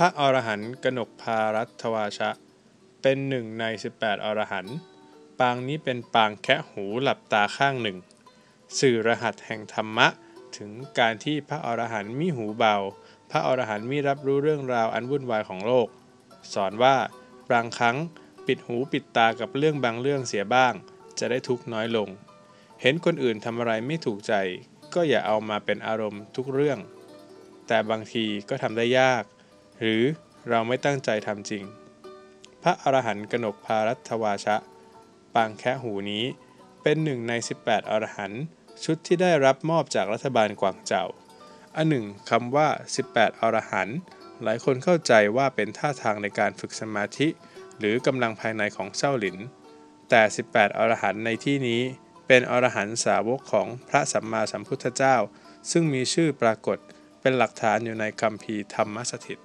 พระอรหันต์กนกพารัตวาชะ เป็นหนึ่งใน 18 อรหันต์ปางนี้เป็นปางแคะหูหลับตาข้างหนึ่ง สื่อรหัสแห่งธรรมะ ถึงการที่พระอรหันต์มีหูเบา พระอรหันต์มีรับรู้เรื่องราวอันวุ่นวายของโลก สอนว่าบางครั้งปิดหูปิดตากับเรื่องบางเรื่องเสียบ้าง จะได้ทุกน้อยลง เห็นคนอื่นทำอะไรไม่ถูกใจ ก็อย่าเอามาเป็นอารมณ์ทุกเรื่อง แต่บางทีก็ทำได้ยาก หรือเราไม่ตั้งใจทำจริง พระอรหันต์กนกพารัตวาชะ ปางแคะหูนี้เป็นหนึ่งใน 18 อรหันต์ชุดที่ได้รับมอบจากรัฐบาลกวางเจาอันหนึ่งคำว่า 18 อรหันต์หลายคนเข้าใจว่าเป็นท่าทางในการฝึกสมาธิ หรือกำลังภายในของเจ้าหลิน แต่ 18 อรหันต์ในที่นี้เป็นอรหันต์สาวกของพระสัมมาสัมพุทธเจ้า ซึ่งมีชื่อปรากฏเป็นหลักฐานอยู่ในคัมภีธรรมสถิต